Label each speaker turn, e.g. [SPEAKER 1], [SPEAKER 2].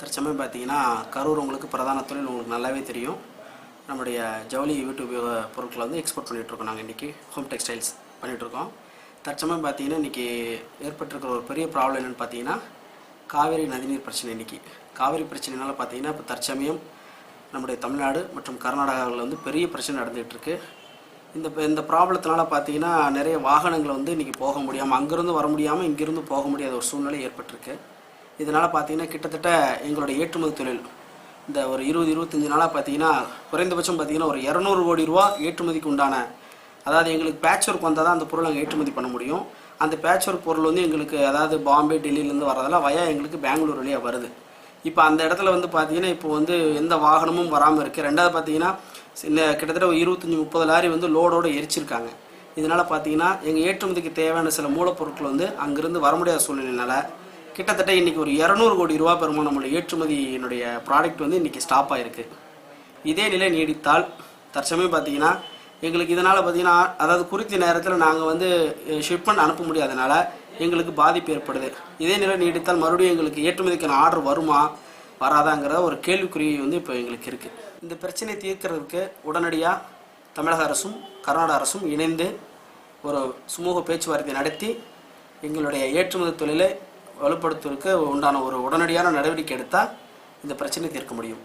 [SPEAKER 1] தற்சமயம் பார்த்தீங்கன்னா கரூர் உங்களுக்கு பிரதான தொழில் உங்களுக்கு நல்லாவே தெரியும். நம்முடைய ஜவுளி வீட்டு உபயோக பொருட்களை வந்து எக்ஸ்போர்ட் பண்ணிகிட்ருக்கோம் நாங்கள் இன்றைக்கி ஹோம் டெக்ஸ்டைல்ஸ் பண்ணிகிட்ருக்கோம் தற்சமயம் பார்த்தீங்கன்னா இன்றைக்கி ஏற்பட்டிருக்கிற ஒரு பெரிய ப்ராப்ளம் என்னென்னு பார்த்தீங்கன்னா காவேரி நதிநீர் பிரச்சனை இன்றைக்கி காவேரி பிரச்சனைனால பார்த்தீங்கன்னா இப்போ தற்சமயம் நம்முடைய தமிழ்நாடு மற்றும் கர்நாடகாவில் வந்து பெரிய பிரச்சனை நடந்துகிட்ருக்கு இந்த இந்த ப்ராப்ளத்தினால பார்த்தீங்கன்னா நிறைய வாகனங்கள் வந்து இன்றைக்கி போக முடியாமல் அங்கேருந்து வர முடியாமல் இங்கேருந்து போக முடியாத ஒரு சூழ்நிலை ஏற்பட்டிருக்கு. இதனால் பார்த்தீங்கன்னா கிட்டத்தட்ட எங்களுடைய ஏற்றுமதி தொழில் இந்த ஒரு இருபது இருபத்தஞ்சி நாளாக பார்த்தீங்கன்னா குறைந்தபட்சம் பார்த்தீங்கன்னா ஒரு இரநூறு கோடி ரூபா ஏற்றுமதிக்கு உண்டான அதாவது எங்களுக்கு பேட்ச் ஒர்க் வந்தால் தான் அந்த பொருள் நாங்கள் ஏற்றுமதி பண்ண முடியும். அந்த பேட்ச் ஒர்க் பொருள் வந்து எங்களுக்கு அதாவது பாம்பே டெல்லியிலேருந்து வரதெல்லாம் வயா எங்களுக்கு பெங்களூர் வழியாக வருது. இப்போ அந்த இடத்துல வந்து பார்த்தீங்கன்னா இப்போ வந்து எந்த வாகனமும் வராமல் இருக்குது ரெண்டாவது பார்த்தீங்கன்னா இந்த கிட்டத்தட்ட ஒரு இருபத்தஞ்சி முப்பது லாரி வந்து லோடோடு எரிச்சிருக்காங்க. இதனால் பார்த்தீங்கன்னா எங்கள் ஏற்றுமதிக்கு தேவையான சில மூலப்பொருட்கள் வந்து அங்கேருந்து வர முடியாத சூழ்நிலையினால் கிட்டத்தட்ட இன்றைக்கி ஒரு இரநூறு கோடி ரூபா பெருமா நம்மளுடைய ஏற்றுமதியினுடைய ப்ராடக்ட் வந்து இன்றைக்கி ஸ்டாப் ஆகிருக்கு இதே நிலை நீடித்தால் தற்சமயம் பார்த்தீங்கன்னா எங்களுக்கு இதனால் பார்த்தீங்கன்னா அதாவது குறித்த நேரத்தில் நாங்கள் வந்து ஷிப்மெண்ட் அனுப்ப முடியாதனால எங்களுக்கு பாதிப்பு ஏற்படுது. இதே நிலை நீடித்தால் மறுபடியும் எங்களுக்கு ஏற்றுமதிக்கான ஆர்டர் வருமா வராதாங்கிற ஒரு கேள்விக்குறி வந்து இப்போ எங்களுக்கு இருக்குது இந்த பிரச்சனையை தீர்க்கிறதுக்கு உடனடியாக தமிழக அரசும் கர்நாடக அரசும் இணைந்து ஒரு சுமூக பேச்சுவார்த்தை நடத்தி எங்களுடைய ஏற்றுமதி தொழிலை வலுப்படுத்துவதற்கு உண்டான ஒரு உடனடியான நடவடிக்கை எடுத்தால் இந்த பிரச்சனையை தீர்க்க முடியும்.